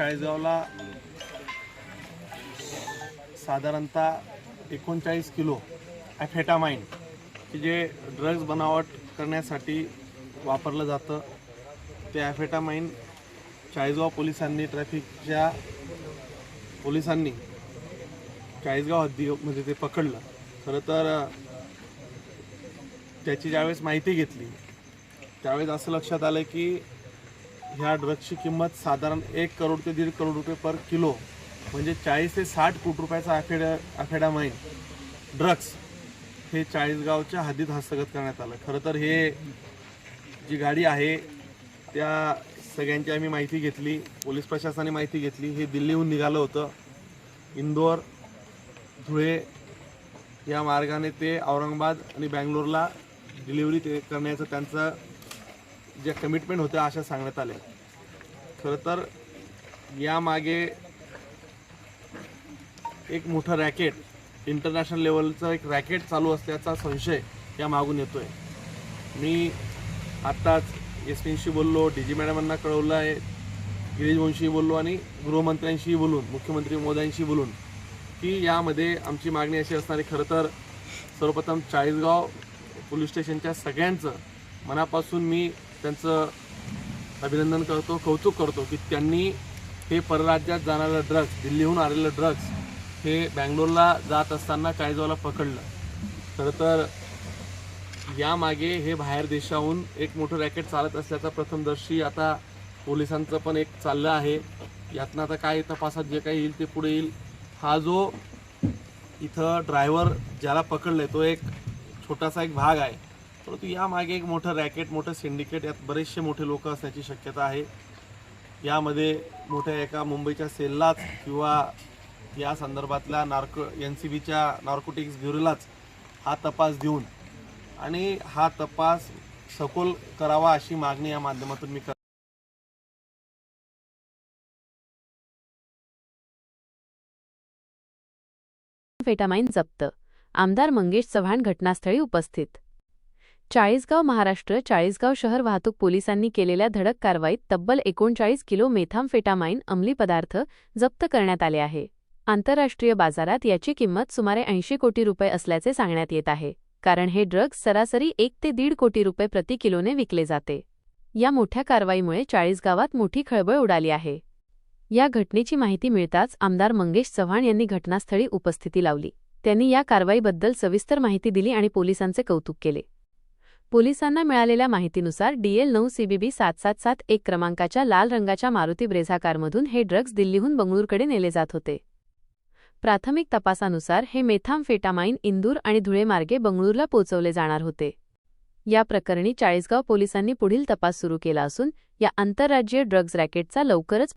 चाळीसगावला साधारणतः एकोणचाळीस किलो ॲफेटामाइन की जे ड्रग्ज बनावट करण्यासाठी वापरलं जातं. ते ॲफेटामाइन चाळीसगाव पोलिसांनी ट्रॅफिकच्या पोलिसांनी चाळीसगाव हद्दीमध्ये ते पकडलं. खरं तर त्याची ज्यावेळेस माहिती घेतली त्यावेळेस असं लक्षात आलं की ह्या ड्रग्सची किंमत साधारण एक करोड ते दीड करोड रुपये पर किलो म्हणजे चाळीस ते साठ कोटी रुपयाचा आखेडा अखेडामाई ड्रग्स हे चाळीसगावच्या हद्दीत हस्तगत करण्यात आलं. खरं तर हे जी गाडी आहे त्या सगळ्यांची आम्ही माहिती घेतली पोलीस प्रशासनाने माहिती घेतली. हे दिल्लीहून निघालं होतं. इंदोर धुळे या मार्गाने ते औरंगाबाद आणि बँगलोरला डिलिव्हरी ते करण्याचं त्यांचं ज्या कमिटमेंट होत्या अशा सांगण्यात आल्या. खरं तर यामागे एक मोठं रॅकेट इंटरनॅशनल लेवलचं एक रॅकेट चालू असल्याचा संशय या मागून येतो आहे मी आत्ताच एस पींशी बोललो डी जी मॅडमांना कळवलं आहे गिरीश वंशी बोललो आणि गृहमंत्र्यांशी बोलून मुख्यमंत्री मोद्यांशी बोलून की यामध्ये आमची मागणी अशी असणार आहे खरं तर सर्वप्रथम चाळीसगाव पोलीस स्टेशनच्या सगळ्यांचं मनापासून मी त्यांचं अभिनंदन करतो कौतुक करतो की त्यांनी हे परराज्यात जाणारं ड्रग्स दिल्लीहून आलेलं ड्रग्स हे बँगलोरला जात असताना चाळीसगावला पकडलं. खरं तर यामागे हे बाहेर देशाहून एक मोठं रॅकेट चालत असल्याचा प्रथमदर्शी आता पोलिसांचं पण एक चाललं आहे. यातनं आता काय तपासात जे काही येईल ते पुढे येईल. हा जो इथं ड्रायव्हर ज्याला पकडलं आहे तो एक छोटासा एक भाग आहे. परंतु यामागे एक मोठं रॅकेट मोठं सिंडिकेट यात बरेचसे मोठे लोक असण्याची शक्यता आहे. यामध्ये मोठ्या एका मुंबईच्या सेललाच किंवा या संदर्भातल्या नार्को एन सी बीच्या नार्कोटिक्स ब्युरोलाच हा तपास देऊन आणि हा तपास सखोल करावा अशी मागणी या माध्यमातून मी कर फेटामाईन जप्त. आमदार मंगेश चव्हाण घटनास्थळी उपस्थित. चाळीसगाव महाराष्ट्र चाळीसगाव शहर वाहतूक पोलिसांनी केलेल्या धडक कारवाईत तब्बल एकोणचाळीस किलो मेथामफेटामाइन अंमली पदार्थ जप्त करण्यात आले आहे. आंतरराष्ट्रीय बाजारात याची किंमत सुमारे ऐंशी कोटी रुपये असल्याचे सांगण्यात येत आहे कारण हे ड्रग्ज सरासरी एक ते दीड कोटी रुपये प्रति किलोने विकले जाते. या मोठ्या कारवाईमुळे चाळीसगावात मोठी खळबळ उडाली आहे. या घटनेची माहिती मिळताच आमदार मंगेश चव्हाण यांनी घटनास्थळी उपस्थिती लावली. त्यांनी या कारवाईबद्दल सविस्तर माहिती दिली आणि पोलिसांचे कौतुक केले. पोलिसांना मिळालेल्या माहितीनुसार डीएल नऊ सीबीबी सात सात सात एक क्रमांकाच्या लाल रंगाच्या मारुती ब्रेझा कारमधून हे ड्रग्ज दिल्लीहून बंगळूरकडे नेले जात होते. प्राथमिक तपासानुसार हे मेथामफेटामाइन इंदूर आणि धुळे मार्गे बंगळूरला पोचवले जाणार होते. या प्रकरणी चाळीसगाव पोलिसांनी पुढील तपास सुरू केला असून या आंतरराज्यीय ड्रग्ज रॅकेटचा लवकरच